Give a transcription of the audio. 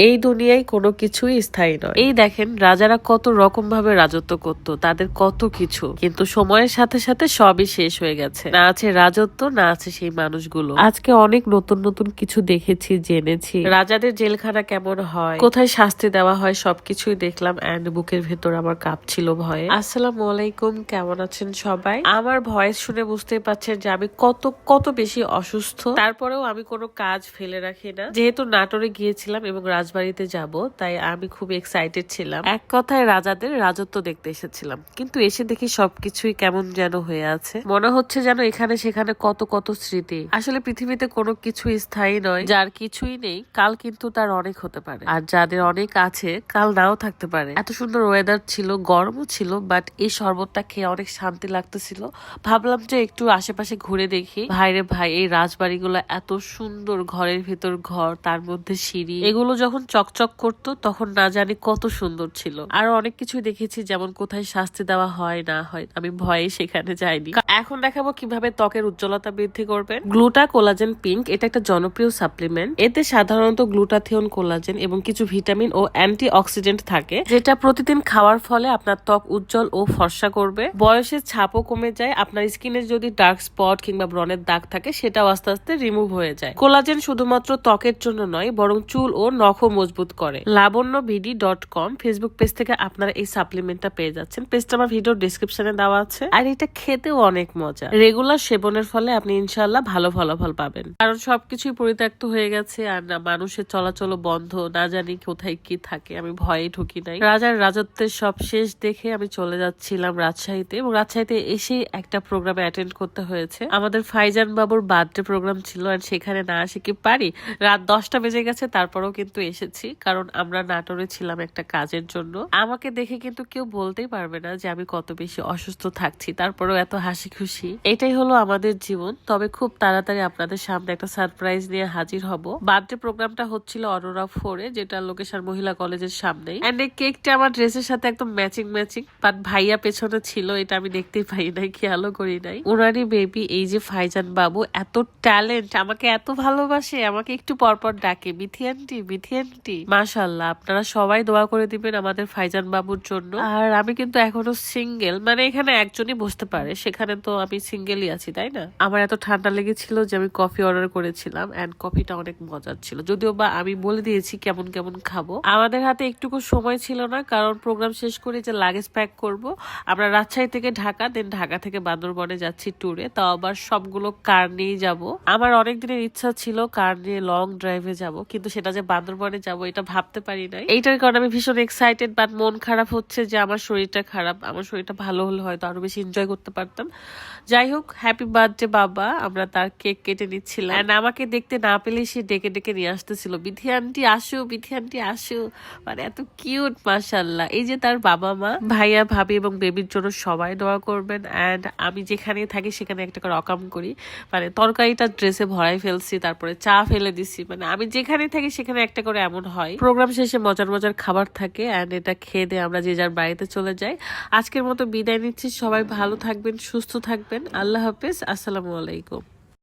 এই দুনিয়ায় কোনো কিছুই স্থায়ী নয়। এই দেখেন, রাজারা কত রকম ভাবে রাজত্ব করত, তাদের কত কিছু। কিন্তু সময়ের সাথে সাথে সবই শেষ হয়ে গেছে। না আছে রাজত্ব, না আছে সেই মানুষগুলো। আজকে অনেক নতুন নতুন কিছু দেখেছি, জেনেছি। রাজাদের জেলখানা কেমন হয়? কোথায় শাস্তি দেওয়া হয়? সবকিছুই দেখলাম এন্ড বুকের ভেতর আমার কাঁপছিল ভয়ে। আসসালামু আলাইকুম, কেমন আছেন সবাই? আমার ভয়েস শুনে বুঝতেই পারছেন যে আমি কত কত বেশি অসুস্থ। তারপরেও আমি কোনো কাজ ফেলে রাখি না। যেহেতু নাটোরে গিয়েছিলাম এবং রাজবাড়িতে যাব, তাই আমি খুব এক্সাইটেড ছিলাম। এক কথায় রাজাদের রাজত্ব দেখতে এসেছিলাম, কিন্তু এসে দেখি সবকিছুই কেমন যেন হয়ে আছে। মনে হচ্ছে যেন এখানে সেখানে কত কত স্মৃতি। আসলে পৃথিবীতে কোনো কিছুই স্থায়ী নয়, যার কিছুই নেই, কাল কিন্তু তার অনেক হতে পারে। আর যাদের অনেক আছে, কাল নাও থাকতে পারে। এত সুন্দর ওয়েদার ছিল, গরমও ছিল বাট এই শরবতটা খেয়ে অনেক শান্তি লাগতেছিল। ভাবলাম যে একটু আশেপাশে ঘুরে দেখি। ভাইরে ভাই, এই রাজবাড়িগুলো এত সুন্দর, ঘরের ভেতর ঘর, তার মধ্যে সিঁড়ি। এগুলো যখন চকচক করতো, তখন না জানি কত সুন্দর ছিল। আর অনেক কিছু দেখেছি যেমন কোথায় শাস্তি দেওয়া হয়, না হয়। আমি ভয়ে সেখানে যাইনি। এখন দেখাবো কীভাবে ত্বকের উজ্জ্বলতা বৃদ্ধি করবেন গ্লুটা কোলাজেন পিঙ্ক, এটা একটা জনপ্রিয় সাপ্লিমেন্ট। এতে সাধারণত গ্লুটাথিয়ন কোলাজেন এবং কিছু ভিটামিন ও অ্যান্টি অক্সিডেন্ট থাকে, যেটা প্রতিদিন খাওয়ার ফলে আপনার ত্বক উজ্জ্বল ও ফর্সা করবে। বয়সের ছাপও কমে যায়, আপনার স্কিনে যদি ডার্ক স্পট কিংবা ব্রণের দাগ থাকে, সেটাও আস্তে আস্তে রিমুভ হয়ে যায়। কোলাজেন শুধুমাত্র ত্বকের জন্য নয়, বরং চুল ও নখও মজবুত করে। Labonno BD dot com Facebook page থেকে আপনারা এই সাপ্লিমেন্টটা পেয়ে যাচ্ছেন। পেজটা আমার ভিডিও ডিসক্রিপশনে দেওয়া আছে। আর এটা খেতেও অনেক মজা। রেগুলার সেবনের ফলে আপনি ইনশাল্লাহ ভালো ফলাফল পাবেন। কারণ সবকিছুই পরিত্যক্ত হয়ে গেছে আর না, মানুষের চলাচল বন্ধ। না জানি কোথায় কি থাকে, আমি ভয়ে ঢুকি নাই। রাজার রাজত্বের সব শেষ দেখে আমি চলে যাচ্ছিলাম রাজশাহীতে এবং রাজশাহীতে এসে একটা প্রোগ্রামে অ্যাটেন্ড করতে হয়েছে। আমাদের ফাইজান বাবুর বার্থডে প্রোগ্রাম ছিল আর সেখানে না আসে কি পারি? রাত দশটা বেজে গেছে, তারপরেও কিন্তু এসেছি, কারণ আমরা নাটোরে ছিলাম একটা কাজের জন্য। আমাকে দেখে কিন্তু কেউ বলতেই পারবে না যে আমি কত বেশি অসুস্থ থাকছি, তারপরেও এত হাসি খুশি এটাই হলো আমাদের জীবন। তবে খুব তাড়াতাড়ি আপনাদের সামনে একটা সারপ্রাইজ নিয়ে হাজির হব। বার্থডে প্রোগ্রামটা হচ্ছিল অরোরা ফোরে যেটা লোকেশন মহিলা কলেজের সামনেই। এন্ড এই কেকটা আমার ড্রেসের সাথে একদম ম্যাচিং ম্যাচিং বাট ভাইয়া পেছনে ছিল, এটা আমি দেখতেই পাই নাই, খেয়ালও করি নাই। ওনারই বেবি এই যে ফাইজান বাবু, এত ট্যালেন্ট আমাকে এত ভালোবাসে, আমাকে একটু পরপর ডাকে আন্টি বিথি আন্টি মাশাল্লাহ আপনারা সবাই দোয়া করে দিবেন আমাদের ফাইজান বাবুর জন্য। আর আমি কিন্তু এখনও সিঙ্গেল মানে এখানে একজনই বসতে পারে সেখানে তো আমি সিঙ্গেলই আছি তাই না? আমার এত ঠান্ডা লেগেছিল যে আমি কফি অর্ডার করেছিলাম এন্ড কফিটা অনেক মজার ছিল। যদিও বা আমি বলে দিয়েছি কেমন কেমন খাব। আমাদের হাতে একটুকু সময় ছিল না কারণ প্রোগ্রাম শেষ করে যে লাগেজ প্যাক করব। আমরা রাজশাহী থেকে ঢাকা দেন ঢাকা থেকে বান্দরবনে যাচ্ছি ট্যুরে তাও আবার সবগুলো কার নিয়ে যাব। আমার অনেক দিনের ইচ্ছা ছিল কার নিয়ে লং ড্রাইভে যাব কিন্তু সেটা যে বান্দরবনে যাব এটা ভাবতে পারি নাই। এইটার কারণে আমি ভীষণ এক্সাইটেড বাট মন খারাপ হচ্ছে যে আমার শরীরটা খারাপ আমার শরীরটা ভালো হলে হয়তো আরও বেশি এনজয় করতে পারতাম। যাই হোক হ্যাপি বার্থডে বাবা আমরা তার কেক কেটে নিচ্ছিলাম। And আমাকে দেখতে না পেলে সে ডেকে ডেকে নিয়ে আসতেছিল বিধি আন্টি আসো বিধি আন্টি আসো। মানে এত কিউট মাশাল্লাহ এই যে তার বাবা মা ভাইয়া ভাবি এবং বেবির জন্য সবাই দোয়া করবেন। অ্যান্ড আমি যেখানে থাকি সেখানে একটা করে অকাম করি। মানে তরকারিটা ড্রেসে ভরাই ফেলছি তারপরে চা ফেলে দিছি। মানে আমি যেখানে থাকি সেখানে একটা করে এমন হয়। প্রোগ্রাম শেষে মজার মজার খাবার থাকে অ্যান্ড এটা খেয়ে দিয়ে আমরা যে যার বাড়িতে চলে যাই। আজকের মতো বিদায় নিচ্ছি। সবাই ভালো থাকবেন, সুস্থ থাকবেন। আল্লাহ হাফেজ। আসসালামু আলাইকুম।